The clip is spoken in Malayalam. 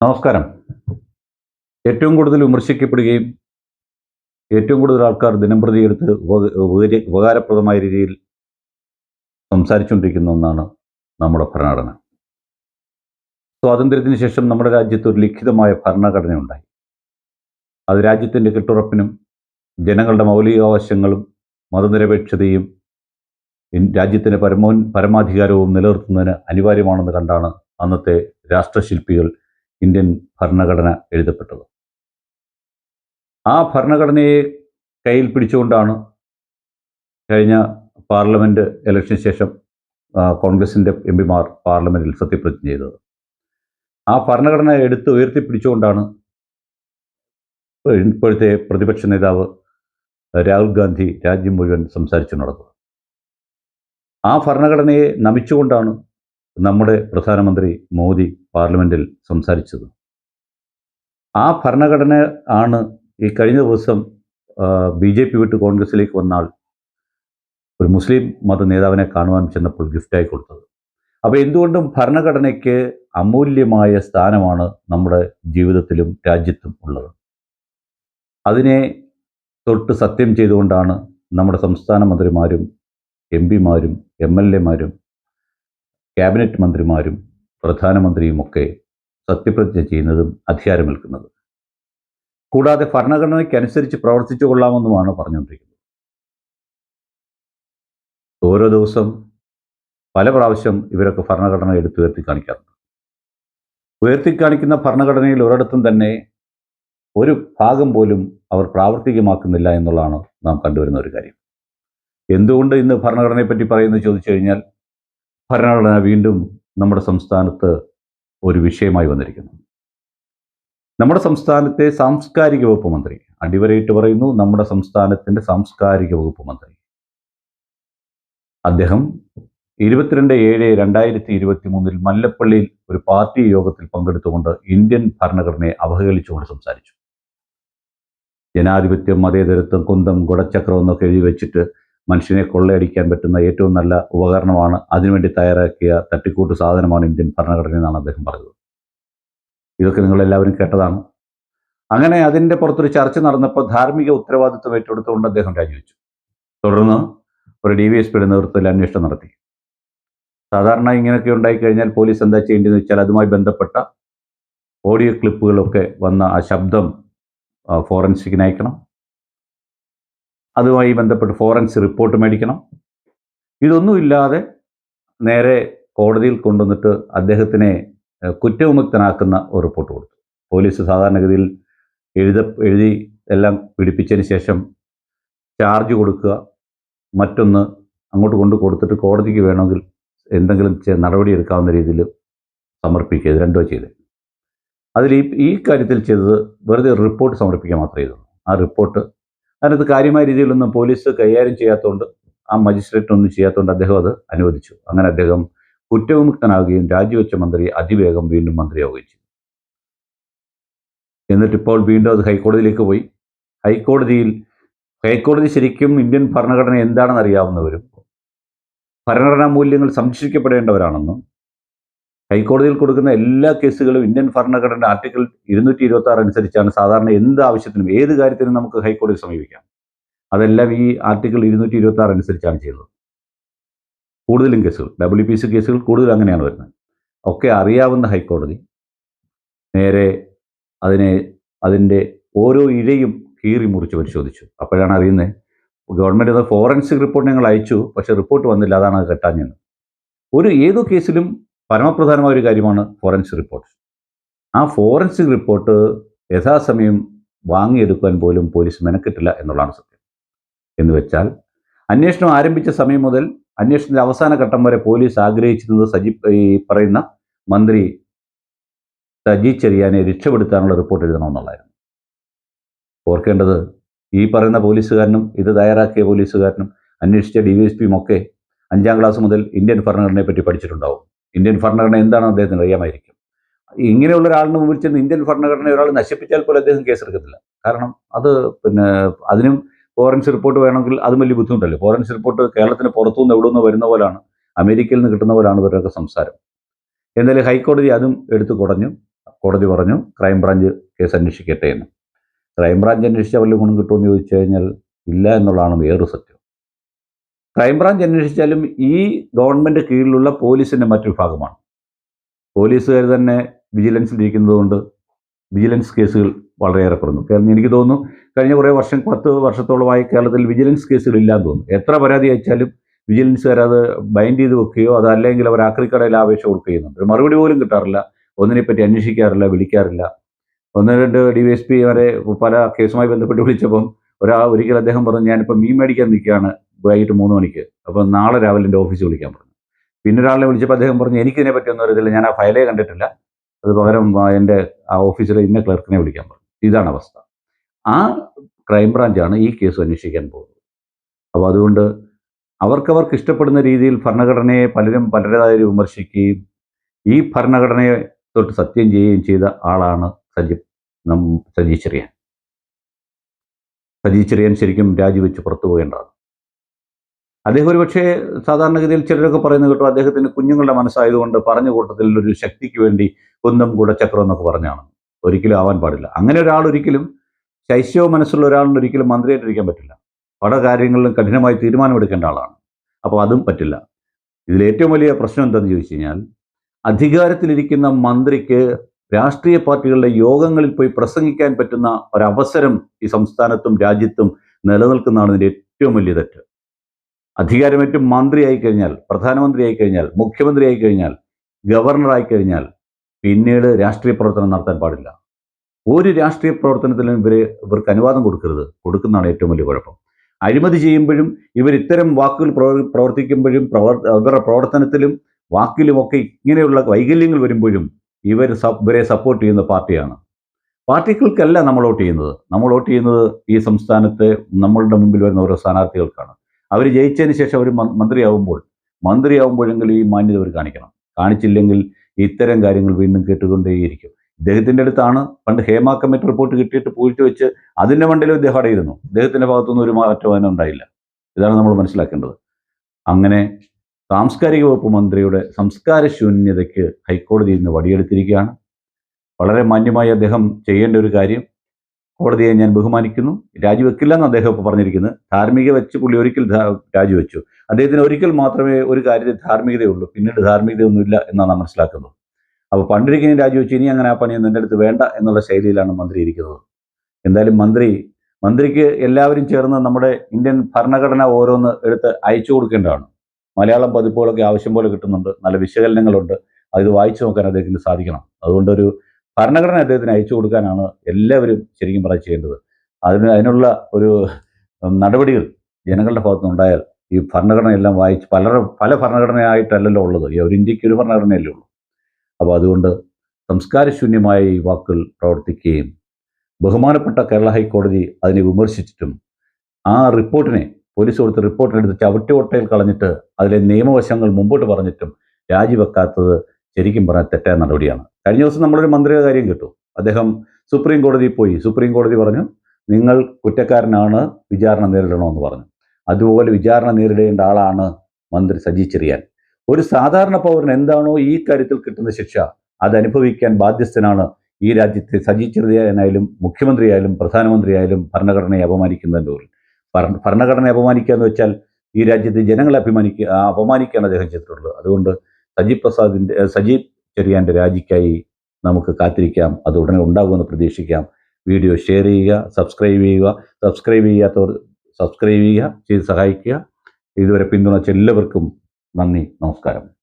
നമസ്കാരം. ഏറ്റവും കൂടുതൽ വിമർശിക്കപ്പെടുകയും ഏറ്റവും കൂടുതൽ ആൾക്കാർ ദിനംപ്രതി എടുത്ത് ഉപകരി- ഉപകാരപ്രദമായ രീതിയിൽ സംസാരിച്ചുകൊണ്ടിരിക്കുന്ന ഒന്നാണ് നമ്മുടെ ഭരണഘടന. സ്വാതന്ത്ര്യത്തിന് ശേഷം നമ്മുടെ രാജ്യത്ത് ഒരു ലിഖിതമായ ഭരണഘടന ഉണ്ടായി. അത് രാജ്യത്തിന്റെ കെട്ടുറപ്പിനും ജനങ്ങളുടെ മൗലികാവശ്യങ്ങളും മതനിരപേക്ഷതയും രാജ്യത്തിന്റെ പരമോ പരമാധികാരവും നിലനിർത്തുന്നതിന് അനിവാര്യമാണെന്ന് കണ്ടാണ് അന്നത്തെ രാഷ്ട്രശില്പികൾ ഇന്ത്യൻ ഭരണഘടന എഴുതപ്പെട്ടത്. ആ ഭരണഘടനയെ കയ്യിൽ പിടിച്ചുകൊണ്ടാണ് കഴിഞ്ഞ പാർലമെന്റ് ഇലക്ഷന് ശേഷം കോൺഗ്രസിന്റെ എം പിമാർ പാർലമെന്റിൽ സത്യപ്രതിജ്ഞ ചെയ്തത്. ആ ഭരണഘടന എടുത്ത് ഉയർത്തിപ്പിടിച്ചുകൊണ്ടാണ് ഇപ്പോഴത്തെ പ്രതിപക്ഷ നേതാവ് രാഹുൽ ഗാന്ധി രാജ്യം മുഴുവൻ സംസാരിച്ചു നടന്നത്. ആ ഭരണഘടനയെ നമിച്ചുകൊണ്ടാണ് നമ്മുടെ പ്രധാനമന്ത്രി മോദി പാർലമെന്റിൽ സംസാരിച്ചത്. ആ ഭരണഘടന ആണ് ഈ കഴിഞ്ഞ ദിവസം ബി ജെ പി വിട്ട് കോൺഗ്രസിലേക്ക് വന്നാൽ ഒരു മുസ്ലിം മത നേതാവിനെ കാണുവാൻ ചെന്നപ്പോൾ ഗിഫ്റ്റായി കൊടുത്തത്. അപ്പോൾ എന്തുകൊണ്ടും ഭരണഘടനയ്ക്ക് അമൂല്യമായ സ്ഥാനമാണ് നമ്മുടെ ജീവിതത്തിലും രാജ്യത്തും ഉള്ളത്. അതിനെ തൊട്ട് സത്യം ചെയ്തുകൊണ്ടാണ് നമ്മുടെ സംസ്ഥാന മന്ത്രിമാരും എം പിമാരും എം എൽ എമാരും ക്യാബിനറ്റ് മന്ത്രിമാരും പ്രധാനമന്ത്രിയുമൊക്കെ സത്യപ്രതിജ്ഞ ചെയ്യുന്നതും അധികാരമേൽക്കുന്നതും. കൂടാതെ ഭരണഘടനയ്ക്കനുസരിച്ച് പ്രവർത്തിച്ചു കൊള്ളാമെന്നുമാണ് പറഞ്ഞുകൊണ്ടിരിക്കുന്നത്. ഓരോ ദിവസം പല പ്രാവശ്യം ഇവരൊക്കെ ഭരണഘടന എടുത്ത് ഉയർത്തി കാണിക്കാറുണ്ട്. ഉയർത്തി കാണിക്കുന്ന ഭരണഘടനയിൽ ഒരിടത്തും തന്നെ ഒരു ഭാഗം പോലും അവർ പ്രാവർത്തികമാക്കുന്നില്ല എന്നുള്ളതാണ് നാം കണ്ടുവരുന്ന ഒരു കാര്യം. എന്തുകൊണ്ട് ഇന്ന് ഭരണഘടനയെപ്പറ്റി പറയുന്നത് ചോദിച്ചു കഴിഞ്ഞാൽ ഭരണഘടന വീണ്ടും നമ്മുടെ സംസ്ഥാനത്ത് ഒരു വിഷയമായി വന്നിരിക്കുന്നു. നമ്മുടെ സംസ്ഥാനത്തെ സാംസ്കാരിക വകുപ്പ് മന്ത്രി അടിവരയിട്ട് പറയുന്നു നമ്മുടെ സംസ്ഥാനത്തിന്റെ സാംസ്കാരിക വകുപ്പ് മന്ത്രി. അദ്ദേഹം ഇരുപത്തിരണ്ട് ഏഴ് രണ്ടായിരത്തി ഇരുപത്തി മൂന്നിൽ മല്ലപ്പള്ളിയിൽ ഒരു പാർട്ടി യോഗത്തിൽ പങ്കെടുത്തുകൊണ്ട് ഇന്ത്യൻ ഭരണഘടനയെ അവഹേളിച്ചുകൊണ്ട് സംസാരിച്ചു. ജനാധിപത്യം മതേതരത്വം കുന്തം ഗുണചക്രം എന്നൊക്കെ എഴുതി വെച്ചിട്ട് മനുഷ്യനെ കൊള്ളയടിക്കാൻ പറ്റുന്ന ഏറ്റവും നല്ല ഉപകരണമാണ് അതിനുവേണ്ടി തയ്യാറാക്കിയ തട്ടിക്കൂട്ട് സാധനമാണ് ഇന്ത്യൻ ഭരണഘടന എന്നാണ് അദ്ദേഹം പറഞ്ഞത്. ഇതൊക്കെ നിങ്ങളെല്ലാവരും കേട്ടതാണ്. അങ്ങനെ അതിന്റെ പുറത്തൊരു ചർച്ച നടന്നപ്പോൾ ധാർമ്മിക ഉത്തരവാദിത്വം ഏറ്റെടുത്തുകൊണ്ട് അദ്ദേഹം രാജിവെച്ചു. തുടർന്ന് ഒരു ഡി വി എസ് പിയുടെ നേതൃത്വത്തിൽ അന്വേഷണം നടത്തി. സാധാരണ ഇങ്ങനെയൊക്കെ ഉണ്ടായിക്കഴിഞ്ഞാൽ പോലീസ് എന്താ ചെയ്യേണ്ടതെന്ന് വെച്ചാൽ അതുമായി ബന്ധപ്പെട്ട ഓഡിയോ ക്ലിപ്പുകളൊക്കെ വന്ന ആ ശബ്ദം ഫോറൻസിക്കിന് അയക്കണം അതുമായി ബന്ധപ്പെട്ട് ഫോറൻസിക് റിപ്പോർട്ട് മേടിക്കണം. ഇതൊന്നുമില്ലാതെ നേരെ കോടതിയിൽ കൊണ്ടുവന്നിട്ട് അദ്ദേഹത്തിനെ കുറ്റവിമുക്തനാക്കുന്ന ഒരു റിപ്പോർട്ട് കൊടുത്തു. പോലീസ് സാധാരണഗതിയിൽ എഴുത എഴുതി എല്ലാം പിടിപ്പിച്ചതിന് ശേഷം ചാർജ് കൊടുക്കുക മറ്റൊന്ന് അങ്ങോട്ട് കൊണ്ട് കൊടുത്തിട്ട് കോടതിക്ക് വേണമെങ്കിൽ എന്തെങ്കിലും നടപടി എടുക്കാവുന്ന രീതിയിൽ സമർപ്പിക്കുക രണ്ടോ ചെയ്ത്. അതിൽ ഈ ഈ കാര്യത്തിൽ ചെയ്തത് വെറുതെ റിപ്പോർട്ട് സമർപ്പിക്കുക മാത്രമേ ചെയ്തുള്ളൂ. ആ റിപ്പോർട്ട് അതിനകത്ത് കാര്യമായ രീതിയിലൊന്നും പോലീസ് കൈകാര്യം ചെയ്യാത്തതുകൊണ്ട് ആ മജിസ്ട്രേറ്റ് ഒന്നും ചെയ്യാത്തതുകൊണ്ട് അദ്ദേഹം അത് അനുവദിച്ചു. അങ്ങനെ അദ്ദേഹം കുറ്റവിമുക്തനാവുകയും രാജിവെച്ച മന്ത്രി അതിവേഗം വീണ്ടും മന്ത്രിയാവുകയും ചെയ്തു. എന്നിട്ടിപ്പോൾ വീണ്ടും അത് ഹൈക്കോടതിയിലേക്ക് പോയി. ഹൈക്കോടതിയിൽ ഹൈക്കോടതി ശരിക്കും ഇന്ത്യൻ ഭരണഘടന എന്താണെന്ന് അറിയാവുന്നവരും ഭരണഘടനാ മൂല്യങ്ങൾ സംരക്ഷിക്കപ്പെടേണ്ടവരാണെന്നും ഹൈക്കോടതിയിൽ കൊടുക്കുന്ന എല്ലാ കേസുകളും ഇന്ത്യൻ ഭരണഘടന ആർട്ടിക്കിൾ ഇരുന്നൂറ്റി ഇരുപത്തി ആറ് അനുസരിച്ചാണ് സാധാരണ എന്ത് ആവശ്യത്തിനും ഏത് കാര്യത്തിനും നമുക്ക് ഹൈക്കോടതി സമീപിക്കാം. അതെല്ലാം ഈ ആർട്ടിക്കിൾ ഇരുന്നൂറ്റി ഇരുപത്തി ആറ് അനുസരിച്ചാണ് ചെയ്യുന്നത് കൂടുതലും കേസുകൾ ഡബ്ല്യു പി സി കേസുകൾ കൂടുതൽ അങ്ങനെയാണ് വരുന്നത്. ഒക്കെ അറിയാവുന്ന ഹൈക്കോടതി നേരെ അതിനെ അതിന്റെ ഓരോ ഇഴയും കീറി മുറിച്ച് പരിശോധിച്ചു. അപ്പോഴാണ് അറിയുന്നത് ഗവൺമെന്റ് അത് ഫോറൻസിക് റിപ്പോർട്ട് ഞങ്ങൾ അയച്ചു പക്ഷേ റിപ്പോർട്ട് വന്നില്ല. അതാണ് അത് കെട്ടാഞ്ഞത്. ഒരു ഏതോ കേസിലും പരമപ്രധാനമായ ഒരു കാര്യമാണ് ഫോറൻസിക് റിപ്പോർട്ട് ആ ഫോറൻസിക് റിപ്പോർട്ട് യഥാസമയം വാങ്ങിയെടുക്കാൻ പോലും പോലീസ് മെനക്കെട്ടില്ല എന്നുള്ളതാണ് സത്യം. എന്ന് വെച്ചാൽ അന്വേഷണം ആരംഭിച്ച സമയം മുതൽ അന്വേഷണത്തിന്റെ അവസാന ഘട്ടം വരെ പോലീസ് ആഗ്രഹിച്ചിരുന്നത് സജി ഈ പറയുന്ന മന്ത്രി സജി ചെറിയാനെ രക്ഷപ്പെടുത്താനുള്ള റിപ്പോർട്ട് എഴുതണമെന്നുള്ളതായിരുന്നു. ഓർക്കേണ്ടത് ഈ പറയുന്ന പോലീസുകാരനും ഇത് തയ്യാറാക്കിയ പോലീസുകാരനും അന്വേഷിച്ച ഡി വി എസ് പിയും ഒക്കെ അഞ്ചാം ക്ലാസ് മുതൽ ഇന്ത്യൻ ഭരണഘടനയെ പറ്റി പഠിച്ചിട്ടുണ്ടാവും. ഇന്ത്യൻ ഭരണഘടന എന്താണെന്ന് അദ്ദേഹത്തിന് അറിയാമായിരിക്കും. ഇങ്ങനെയുള്ള ഒരാളിന് മുമ്പിൽ ചെന്ന് ഇന്ത്യൻ ഭരണഘടന ഒരാൾ നശിപ്പിച്ചാൽ പോലും അദ്ദേഹം കേസെടുക്കത്തില്ല. കാരണം അത് പിന്നെ അതിനും ഫോറൻസ് റിപ്പോർട്ട് വേണമെങ്കിൽ അതും വലിയ ബുദ്ധിമുട്ടല്ലേ? ഫോറൻസ് റിപ്പോർട്ട് കേരളത്തിന് പുറത്തുനിന്ന് എവിടെ നിന്ന് വരുന്ന പോലാണ്. അമേരിക്കയിൽ നിന്ന് കിട്ടുന്ന പോലാണ് ഇവരുടെയൊക്കെ സംസാരം. എന്നാലും ഹൈക്കോടതി അതും എടുത്തു കുറഞ്ഞു. കോടതി പറഞ്ഞു ക്രൈംബ്രാഞ്ച് കേസ് അന്വേഷിക്കട്ടെ എന്ന്. ക്രൈംബ്രാഞ്ച് അന്വേഷിച്ചാൽ അവരുടെ ഗുണം കിട്ടുമെന്ന് ചോദിച്ചു കഴിഞ്ഞാൽ ഇല്ല എന്നുള്ളതാണ് വേറൊരു സത്യം. ക്രൈംബ്രാഞ്ച് അന്വേഷിച്ചാലും ഈ ഗവൺമെന്റ് കീഴിലുള്ള പോലീസിന്റെ മറ്റൊരു ഭാഗമാണ്. പോലീസുകാർ തന്നെ വിജിലൻസിൽ ഇരിക്കുന്നതുകൊണ്ട് വിജിലൻസ് കേസുകൾ വളരെയേറെ കുറഞ്ഞു. കാരണം എനിക്ക് തോന്നുന്നു കഴിഞ്ഞ കുറേ വർഷം പത്ത് വർഷത്തോളമായി കേരളത്തിൽ വിജിലൻസ് കേസുകൾ ഇല്ലാന്ന് തോന്നുന്നു. എത്ര പരാതി അയച്ചാലും വിജിലൻസുകാർ അത് ബൈൻഡ് ചെയ്ത് വെക്കുകയോ അതല്ലെങ്കിൽ അവർ ആക്രിക്കടയിൽ ആവേശം കൊടുക്കുകയെന്നുണ്ട് ഒരു മറുപടി പോലും കിട്ടാറില്ല. ഒന്നിനെപ്പറ്റി അന്വേഷിക്കാറില്ല വിളിക്കാറില്ല. ഒന്ന് രണ്ട് ഡി വൈ എസ് പി വരെ പല കേസുമായി ബന്ധപ്പെട്ട് വിളിച്ചപ്പം ഒരാൾ ഒരിക്കൽ അദ്ദേഹം പറഞ്ഞു ഞാനിപ്പോൾ മീൻ മേടിക്കാൻ നിൽക്കുകയാണ്. വൈകിട്ട് മൂന്ന് മണിക്ക്. അപ്പോൾ നാളെ രാവിലെ എന്റെ ഓഫീസിൽ വിളിക്കാൻ പറഞ്ഞു. പിന്നെ ഒരാളെ വിളിച്ചപ്പോൾ അദ്ദേഹം പറഞ്ഞു എനിക്കിതിനെ പറ്റിയൊന്നും അറിയത്തില്ല. ഞാൻ ആ ഫയലേ കണ്ടിട്ടില്ല. അത് പകരം എന്റെ ആ ഓഫീസിലെ ഇന്ന ക്ലർക്കിനെ വിളിക്കാൻ പറഞ്ഞു. ഇതാണ് അവസ്ഥ. ആ ക്രൈംബ്രാഞ്ചാണ് ഈ കേസ് അന്വേഷിക്കാൻ പോകുന്നത്. അപ്പോൾ അതുകൊണ്ട് അവർക്കവർക്ക് ഇഷ്ടപ്പെടുന്ന രീതിയിൽ ഭരണഘടനയെ പലരും പലരുടേതായ വിമർശിക്കുകയും ഈ ഭരണഘടനയെ തൊട്ട് സത്യം ചെയ്യുകയും ചെയ്ത ആളാണ് സജി നം സജി ചെറിയാൻ. സജി ചെറിയാൻ ശരിക്കും രാജിവെച്ച് പുറത്തു പോകേണ്ടതാണ്. അദ്ദേഹം ഒരു പക്ഷേ സാധാരണഗതിയിൽ ചിലരൊക്കെ പറയുന്നത് കേട്ടോ അദ്ദേഹത്തിന് കുഞ്ഞുങ്ങളുടെ മനസ്സായതുകൊണ്ട് പറഞ്ഞ കൂട്ടത്തിൽ ഒരു ശക്തിക്ക് വേണ്ടി കുന്തം കൂടച്ചക്രം എന്നൊക്കെ പറഞ്ഞാണ്. ഒരിക്കലും ആവാൻ പാടില്ല. അങ്ങനെ ഒരാൾ ഒരിക്കലും ശൈശവ മനസ്സുള്ള ഒരാളിന് ഒരിക്കലും മന്ത്രിയായിട്ടിരിക്കാൻ പറ്റില്ല. പല കാര്യങ്ങളിലും കഠിനമായി തീരുമാനമെടുക്കേണ്ട ആളാണ്. അപ്പോൾ അതും പറ്റില്ല. ഇതിൽ ഏറ്റവും വലിയ പ്രശ്നം എന്താണെന്ന് ചോദിച്ചു കഴിഞ്ഞാൽ അധികാരത്തിലിരിക്കുന്ന മന്ത്രിക്ക് രാഷ്ട്രീയ പാർട്ടികളുടെ യോഗങ്ങളിൽ പോയി പ്രസംഗിക്കാൻ പറ്റുന്ന ഒരവസരം ഈ സംസ്ഥാനത്തും രാജ്യത്തും നിലനിൽക്കുന്നതാണ് ഇതിന്റെ ഏറ്റവും വലിയ തെറ്റ്. അധികാരമേറ്റ് മന്ത്രിയായി കഴിഞ്ഞാൽ പ്രധാനമന്ത്രിയായി കഴിഞ്ഞാൽ മുഖ്യമന്ത്രിയായി കഴിഞ്ഞാൽ ഗവർണറായി കഴിഞ്ഞാൽ പിന്നീട് രാഷ്ട്രീയ പ്രവർത്തനം നടത്താൻ പാടില്ല. ഒരു രാഷ്ട്രീയ പ്രവർത്തനത്തിലും ഇവരെ ഇവർക്ക് അനുവാദം കൊടുക്കരുത്. കൊടുക്കുന്നതാണ് ഏറ്റവും വലിയ കുഴപ്പം. അഴിമതി ചെയ്യുമ്പോഴും ഇവർ ഇത്തരം വാക്കുകൾ പ്രവർ- പ്രവർത്തിക്കുമ്പോഴും പ്രവർ അവരുടെ പ്രവർത്തനത്തിലും വാക്കിലുമൊക്കെ ഇങ്ങനെയുള്ള വൈകല്യങ്ങൾ വരുമ്പോഴും ഇവർ ഇവരെ സപ്പോർട്ട് ചെയ്യുന്ന പാർട്ടിയാണ്. പാർട്ടികൾക്കല്ല നമ്മൾ വോട്ട് ചെയ്യുന്നത്. നമ്മൾ വോട്ട് ചെയ്യുന്നത് ഈ സംസ്ഥാനത്തെ നമ്മളുടെ മുമ്പിൽ വരുന്ന ഓരോ സ്ഥാനാർത്ഥികൾക്കാണ്. അവർ ജയിച്ചതിന് ശേഷം അവർ മന്ത്രിയാവുമ്പോൾ മന്ത്രിയാവുമ്പോഴെങ്കിലും ഈ മാന്യത അവർ കാണിക്കണം. കാണിച്ചില്ലെങ്കിൽ ഇത്തരം കാര്യങ്ങൾ വീണ്ടും കേട്ടുകൊണ്ടേയിരിക്കും. ഇദ്ദേഹത്തിന്റെ അടുത്താണ് പണ്ട് ഹേമ കമ്മിറ്റി റിപ്പോർട്ട് കിട്ടിയിട്ട് പൂഴ്ത്തി വെച്ച് അതിന്റെ മണ്ടയിലും ഇദ്ദേഹം അടയിരുന്നു. ഇദ്ദേഹത്തിന്റെ ഭാഗത്തുനിന്ന് ഒരു മാറ്റം ഉണ്ടായില്ല. ഇതാണ് നമ്മൾ മനസ്സിലാക്കേണ്ടത്. അങ്ങനെ സാംസ്കാരിക വകുപ്പ് മന്ത്രിയുടെ സംസ്കാര ശൂന്യതയ്ക്ക് ഹൈക്കോടതി നിന്ന് വടിയെടുത്തിരിക്കുകയാണ്. വളരെ മാന്യമായി അദ്ദേഹം ചെയ്യേണ്ട ഒരു കാര്യം കോടതിയെ ഞാൻ ബഹുമാനിക്കുന്നു. രാജിവെക്കില്ല എന്ന് അദ്ദേഹം ഇപ്പോൾ പറഞ്ഞിരിക്കുന്നത് ധാർമ്മിക വെച്ച് പുള്ളി ഒരിക്കൽ രാജിവെച്ചു. അദ്ദേഹത്തിന് ഒരിക്കൽ മാത്രമേ ഒരു കാര്യത്തിൽ ധാർമ്മികതയുള്ളൂ. പിന്നീട് ധാർമ്മികതയൊന്നുമില്ല എന്നാണ് മനസ്സിലാക്കുന്നത്. അപ്പോൾ പണ്ടൊരിക്കലും രാജിവെച്ചു. ഇനി അങ്ങനെ ആ പണിയൊന്നും എന്റെ അടുത്ത് വേണ്ട എന്നുള്ള ശൈലിയിലാണ് മന്ത്രി ഇരിക്കുന്നത്. എന്തായാലും മന്ത്രി മന്ത്രിക്ക് എല്ലാവരും ചേർന്ന് നമ്മുടെ ഇന്ത്യൻ ഭരണഘടന ഓരോന്ന് എടുത്ത് അയച്ചു കൊടുക്കേണ്ടതാണ്. മലയാളം പതിപ്പുകളൊക്കെ ആവശ്യം പോലെ കിട്ടുന്നുണ്ട്. നല്ല വിശകലനങ്ങളുണ്ട്. അത് വായിച്ചു നോക്കാൻ അദ്ദേഹത്തിന് സാധിക്കണം. അതുകൊണ്ടൊരു ഭരണഘടന അദ്ദേഹത്തിന് അയച്ചു കൊടുക്കാനാണ് എല്ലാവരും ശരിക്കും പറയാൻ ചെയ്യേണ്ടത്. അതിന് അതിനുള്ള ഒരു നടപടികൾ ജനങ്ങളുടെ ഭാഗത്തുനിന്ന് നിന്നുണ്ടായാൽ ഈ ഭരണഘടനയെല്ലാം വായിച്ച് പല പല ഭരണഘടനയായിട്ടല്ലല്ലോ ഉള്ളത്. ഒരു ഇന്ത്യയ്ക്ക് ഒരു ഭരണഘടനയല്ലേ ഉള്ളൂ. അപ്പോൾ അതുകൊണ്ട് സംസ്കാരശൂന്യമായ ഈ വാക്കുകൾ പ്രവർത്തിക്കുകയും ബഹുമാനപ്പെട്ട കേരള ഹൈക്കോടതി അതിനെ വിമർശിച്ചിട്ടും ആ റിപ്പോർട്ടിനെ പോലീസ് കൊടുത്ത റിപ്പോർട്ടിനെടുത്ത് ചവിട്ടുകൊട്ടയിൽ കളഞ്ഞിട്ട് അതിലെ നിയമവശങ്ങൾ മുമ്പോട്ട് പറഞ്ഞിട്ടും രാജിവെക്കാത്തത് ശരിക്കും പറഞ്ഞാൽ തെറ്റായ നടപടിയാണ്. കഴിഞ്ഞ ദിവസം നമ്മളൊരു മന്ത്രിയുടെ കാര്യം കേട്ടു. അദ്ദേഹം സുപ്രീം കോടതിയിൽ പോയി. സുപ്രീം കോടതി പറഞ്ഞു നിങ്ങൾ കുറ്റക്കാരനാണ് വിചാരണ നേരിടണമെന്ന് പറഞ്ഞു. അതുപോലെ വിചാരണ നേരിടേണ്ട ആളാണ് മന്ത്രി സജി ചെറിയാൻ. ഒരു സാധാരണ പൗരൻ എന്താണോ ഈ കാര്യത്തിൽ കിട്ടുന്ന ശിക്ഷ അത് അനുഭവിക്കാൻ ബാധ്യസ്ഥനാണ് ഈ രാജ്യത്തെ സജി ചെറിയാനായാലും മുഖ്യമന്ത്രിയായാലും പ്രധാനമന്ത്രിയായാലും ഭരണഘടനയെ അപമാനിക്കുന്നതിന്റെ പേരിൽ ഭരണ- ഭരണഘടനയെ അപമാനിക്കുക എന്ന് വെച്ചാൽ ഈ രാജ്യത്തെ ജനങ്ങളെ അഭിമാനിക്കുക അപമാനിക്കുകയാണ് അദ്ദേഹം ചെയ്തിട്ടുള്ളത്. അതുകൊണ്ട് സജി പ്രസാദിന്റെ സജീവ് സജി ചെറിയാന്റെ രാജിക്കായി നമുക്ക് കാത്തിരിക്കാം. അത് ഉടനെ ഉണ്ടാകുമെന്ന് പ്രതീക്ഷിക്കാം. വീഡിയോ ഷെയർ ചെയ്യുക സബ്സ്ക്രൈബ് ചെയ്യുക സബ്സ്ക്രൈബ് ചെയ്യാത്തവർ സബ്സ്ക്രൈബ് ചെയ്യുക ചെയ്ത് സഹായിക്കുക. ഇതുവരെ പിന്തുണച്ച എല്ലാവർക്കും നന്ദി നമസ്കാരം.